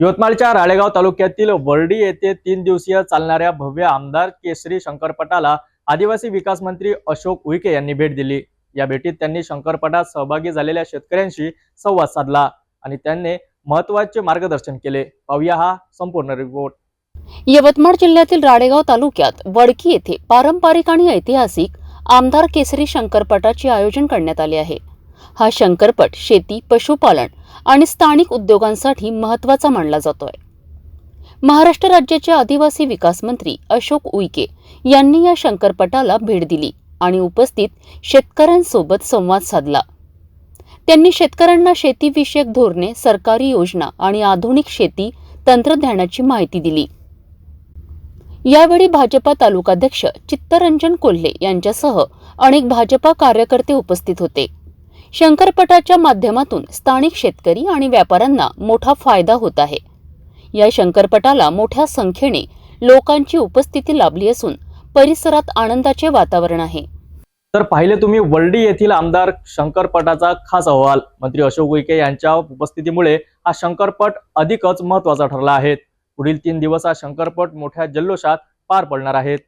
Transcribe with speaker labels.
Speaker 1: यवतमाळच्या राळेगाव तालुक्यातील वर्डी येथे तीन दिवसीय चालणाऱ्या भव्य आमदार केसरी शंकरपटाला आदिवासी विकास मंत्री अशोक उईके यांनी भेट दिली. या भेटीत त्यांनी शंकरपटात सहभागी झालेल्या शेतकऱ्यांशी संवाद साधला आणि त्यांनी महत्त्वाचे मार्गदर्शन केले. पाहूया हा संपूर्ण रिपोर्ट.
Speaker 2: यवतमाळ जिल्ह्यातील राळेगाव तालुक्यात वडकी येथे पारंपरिक आणि ऐतिहासिक आमदार केसरी शंकरपटाचे आयोजन करण्यात आले आहे. हा शंकरपट शेती पशुपालन आणि स्थानिक उद्योगांसाठी महत्त्वाचा मानला जातोय. महाराष्ट्र राज्याचे आदिवासी विकास मंत्री अशोक उईके यांनी या शंकरपटाला भेट दिली आणि उपस्थित शेतकऱ्यांसोबत संवाद साधला. त्यांनी शेतकऱ्यांना शेतीविषयक धोरणे सरकारी योजना आणि आधुनिक शेती तंत्रज्ञानाची माहिती दिली. यावेळी भाजपा तालुकाध्यक्ष चित्तरंजन कोल्हे यांच्यासह अनेक भाजपा कार्यकर्ते उपस्थित होते. शंकरपटाच्या माध्यमातून स्थानिक शेतकरी आणि व्यापाऱ्यांना मोठा फायदा होत आहे. या शंकरपटाला मोठ्या संख्येने लोकांची उपस्थिती लाभली असून परिसरात आनंदाचे वातावरण आहे.
Speaker 1: तर पाहिले तुम्ही वर्डी येथील आमदार शंकरपटाचा खास अहवाल. मंत्री अशोक उईके यांच्या उपस्थितीमुळे हा शंकरपट अधिकच महत्त्वाचा ठरला आहे. पुढील तीन दिवस हा शंकरपट मोठ्या जल्लोषात पार पडणार आहेत.